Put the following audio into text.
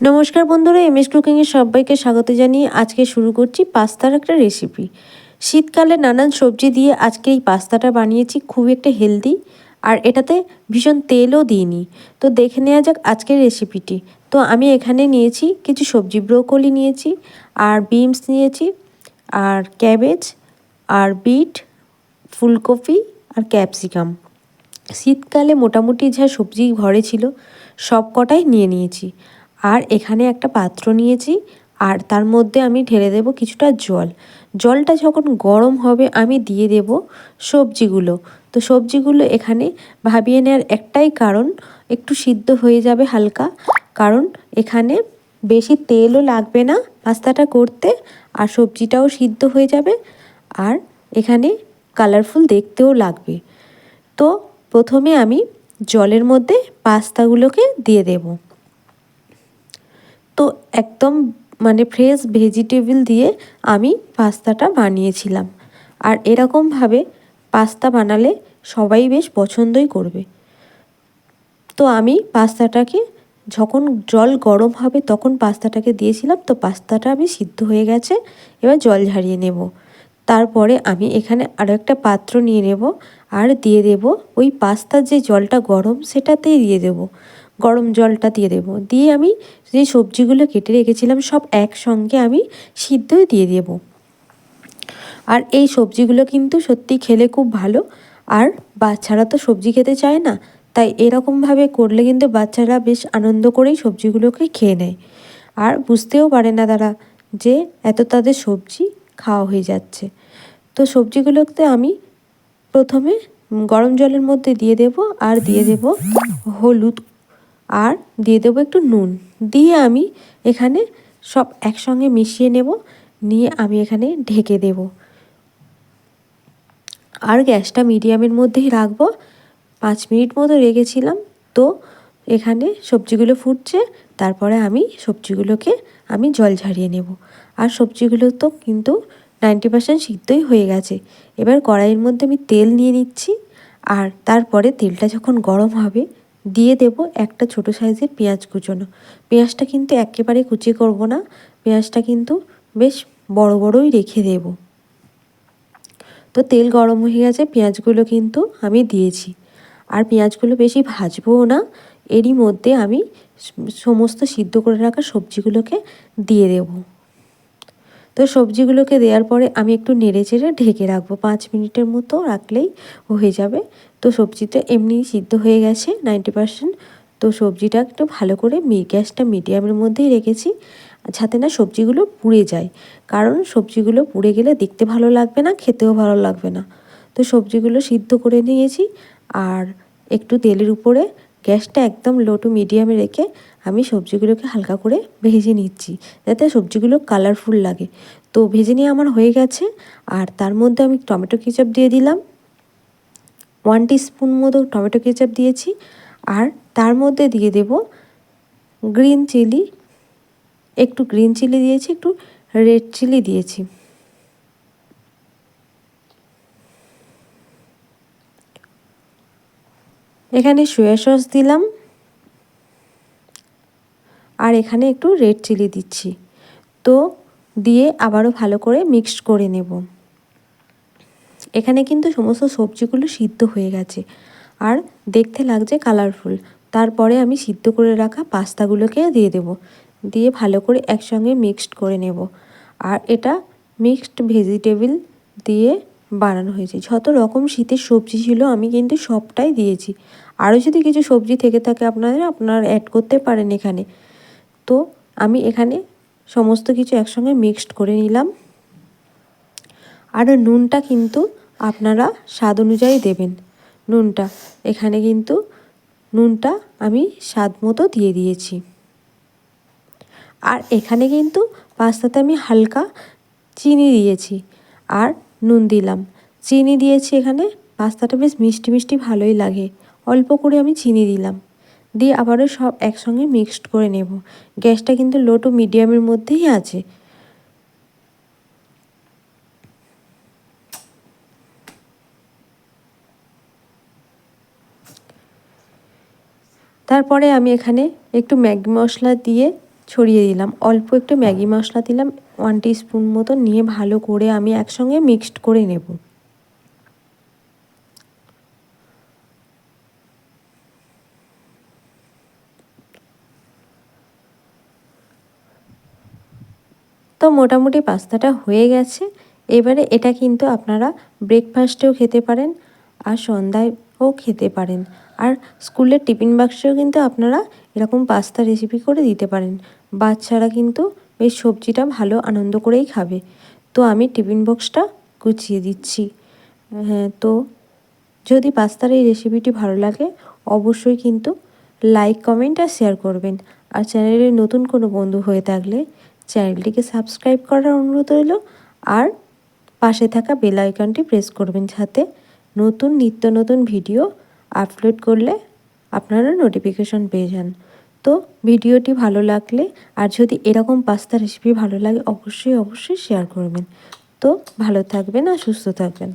নমস্কার বন্ধুরা M S কুকিংয়ে সবাইকে স্বাগত জানিয়ে আজকে শুরু করছি পাস্তার একটা রেসিপি শীতকালে নানান সবজি দিয়ে আজকে এই পাস্তাটা বানিয়েছি, খুব একটা হেলদি আর এটাতে ভীষণ তেলও দিইনি। তো দেখে নেওয়া যাক আজকের রেসিপিটি তো আমি এখানে নিয়েছি কিছু সবজি, ব্রোকলি নিয়েছি, আর বিনস নিয়েছি, আর ক্যাবেজ, আর বিট, ফুলকপি, আর ক্যাপসিকাম। শীতকালে মোটামুটি যা সবজি ঘরে ছিল সব কটাই নিয়ে নিয়েছি। আর এখানে একটা পাত্র নিয়েছি, আর তার মধ্যে আমি ঢেলে দেব কিছুটা জল। জলটা যখন গরম হবে আমি দিয়ে দেব সবজিগুলো। তো সবজিগুলো এখানে ভাবিয়ে নেওয়ার একটাই কারণ, একটু সিদ্ধ হয়ে যাবে হালকা। কারণ এখানে বেশি তেলও লাগবে না পাস্তাটা করতে, আর সবজিটাও সিদ্ধ হয়ে যাবে, আর এখানে কালারফুল দেখতেও লাগবে। তো প্রথমে আমি জলের মধ্যে পাস্তাগুলোকে দিয়ে দেবো। তো একদম মানে ফ্রেশ ভেজিটেবল দিয়ে আমি পাস্তাটা বানিয়েছিলাম। আর এরকমভাবে পাস্তা বানালে সবাই বেশ পছন্দই করবে। তো আমি পাস্তাটাকে যখন জল গরম হবে তখন পাস্তাটাকে দিয়েছিলাম, তো পাস্তাটা আমি সিদ্ধ হয়ে গেছে, এবার জল ঝারিয়ে নেব। তারপরে আমি এখানে আরও একটা পাত্র নিয়ে নেব, আর দিয়ে দেব ওই পাস্তার যে জলটা গরম সেটাতেই দিয়ে দেব। গরম জলটা দিয়ে দেবো। দিয়ে আমি যে সবজিগুলো কেটে রেখেছিলাম সব একসঙ্গে আমি সিদ্ধই দিয়ে দেবো। আর এই সবজিগুলো কিন্তু সত্যি খেলে খুব ভালো। আর বাচ্চারা তো সবজি খেতে চায় না, তাই এরকমভাবে করলে কিন্তু বাচ্চারা বেশ আনন্দ করেই সবজিগুলোকে খেয়ে নেয়। আর বুঝতেও পারে না তারা যে এত তাদের সবজি খাওয়া হয়ে যাচ্ছে। তো সবজিগুলোতে আমি প্রথমে গরম জলের মধ্যে দিয়ে দেব আর দিয়ে দেব হলুদ আর দিয়ে দেবো একটু নুন। দিয়ে আমি এখানে সব একসঙ্গে মিশিয়ে নেব। নিয়ে আমি এখানে ঢেকে দেব। আর গ্যাসটা মিডিয়ামের মধ্যেই রাখব। পাঁচ মিনিট মতো রেখেছিলাম। তো এখানে সবজিগুলো ফুটছে। তারপরে আমি সবজিগুলোকে আমি জল ঝারিয়ে নেব। আর সবজিগুলো তো কিন্তু নাইনটি পার্সেন্ট সিদ্ধই হয়ে গেছে। এবার কড়াইয়ের মধ্যে আমি তেল নিয়ে নিচ্ছি। আর তারপরে তেলটা যখন গরম হবে দিয়ে দেব একটা ছোট সাইজের পেঁয়াজ কুচোনো। পেঁয়াজটা কিন্তু একেবারে কুচি করব না, পেঁয়াজটা কিন্তু বেশ বড় বড়ই রেখে দেব। তো তেল গরম হয়ে গেছে, পেঁয়াজগুলো কিন্তু আমি দিয়েছি। আর পেঁয়াজগুলো বেশি ভাজবও না, এরই মধ্যে আমি সমস্ত সিদ্ধ করে রাখা সবজিগুলোকে দিয়ে দেবো। তো সবজিগুলোকে দেওয়ার পরে আমি একটু নেড়ে চেড়ে ঢেকে রাখব। পাঁচ মিনিটের মতো রাখলেই হয়ে যাবে। তো সবজিটা এমনি সিদ্ধ হয়ে গেছে নাইনটি পারসেন্ট। তো সবজিটা একটু ভালো করে গ্যাসটা মিডিয়ামের মধ্যেই রেখেছি, যাতে না সবজিগুলো পুড়ে যায়। কারণ সবজিগুলো পুড়ে গেলে দেখতে ভালো লাগবে না, খেতেও ভালো লাগবে না। তো সবজিগুলো সিদ্ধ করে নিয়েছি। আর একটু তেলের উপরে গ্যাসটা একদম লো টু মিডিয়ামে রেখে আমি সবজিগুলোকে হালকা করে ভেজে নিচ্ছি, যাতে সবজিগুলো কালারফুল লাগে। তো ভেজে নিয়ে আমার হয়ে গেছে, আর তার মধ্যে আমি টমেটো কেচাপ দিয়ে দিলাম। ওয়ান স্পুন মতো টমেটো কেচাপ দিয়েছি, আর তার মধ্যে দিয়ে দেব গ্রিন চিলি একটু গ্রিন চিলি দিয়েছি, একটু রেড চিলি দিয়েছি। এখানে সোয়া সস দিলাম। আর এখানে একটু রেড চিলি দিচ্ছি। তো দিয়ে আবারও ভালো করে মিক্সড করে নেব। এখানে কিন্তু সমস্ত সবজিগুলো সিদ্ধ হয়ে গেছে। আর দেখতে লাগছে কালারফুল তারপরে আমি সিদ্ধ করে রাখা পাস্তাগুলোকে দিয়ে দেব। দিয়ে ভালো করে একসঙ্গে মিক্সড করে নেব। আর এটা মিক্সড ভেজিটেবল দিয়ে বানানো হয়েছে। যত রকম শীতের সবজি ছিল আমি কিন্তু সবটাই দিয়েছি। আরও যদি কিছু সবজি থেকে থাকে আপনাদের, আপনারা অ্যাড করতে পারেন এখানে। তো আমি এখানে সমস্ত কিছু একসঙ্গে মিক্সড করে নিলাম। আর নুনটা কিন্তু আপনারা স্বাদ অনুযায়ী দেবেন। নুনটা, এখানে কিন্তু নুনটা আমি স্বাদ মতো দিয়ে দিয়েছি। আর এখানে কিন্তু পাস্তাতে আমি হালকা চিনি দিয়েছি আর নুন দিলাম। চিনি দিয়েছি এখানে, পাস্তাটা বেশ মিষ্টি মিষ্টি ভালোই লাগে। অল্প করে আমি চিনি দিলাম। দিয়ে আবারও সব একসঙ্গে মিক্সড করে নেব। গ্যাসটা কিন্তু লো টু মিডিয়ামের মধ্যেই আছে। তারপরে আমি এখানে একটু ম্যাগি মশলা দিয়ে ছড়িয়ে দিলাম। অল্প একটু ম্যাগি মশলা দিলাম। ওয়ান স্পুন মতো নিয়ে ভালো করে আমি একসঙ্গে মিক্সড করে নেব। তো মোটামুটি পাস্তাটা হয়ে গেছে। এবারে এটা কিন্তু আপনারা ব্রেকফাস্টেও খেতে পারেন আর সন্ধ্যায়ও খেতে পারেন। আর স্কুলের টিফিন বাক্সেও কিন্তু আপনারা এরকম পাস্তা রেসিপি করে দিতে পারেন। বাচ্চারা কিন্তু এই সবজিটা ভালো আনন্দ করেই খাবে। তো আমি টিফিন বক্সটা গুছিয়ে দিচ্ছি। হ্যাঁ তো যদি পাস্তার এই রেসিপিটি ভালো লাগে, অবশ্যই কিন্তু লাইক কমেন্ট আর শেয়ার করবেন। আর চ্যানেলে নতুন কোনো বন্ধু হয়ে থাকলে চ্যানেলটিকে সাবস্ক্রাইব করার অনুরোধ রইল। আর পাশে থাকা বেল আইকনটি প্রেস করবেন যাতে নতুন নিত্য নতুন ভিডিও আপলোড করলে আপনারা নোটিফিকেশন পেয়ে যান। তো ভিডিওটি ভালো লাগলে আর যদি এরকম পাস্তা রেসিপি ভালো লাগে, অবশ্যই অবশ্যই শেয়ার করবেন। তো ভালো থাকবেন আর সুস্থ থাকবেন।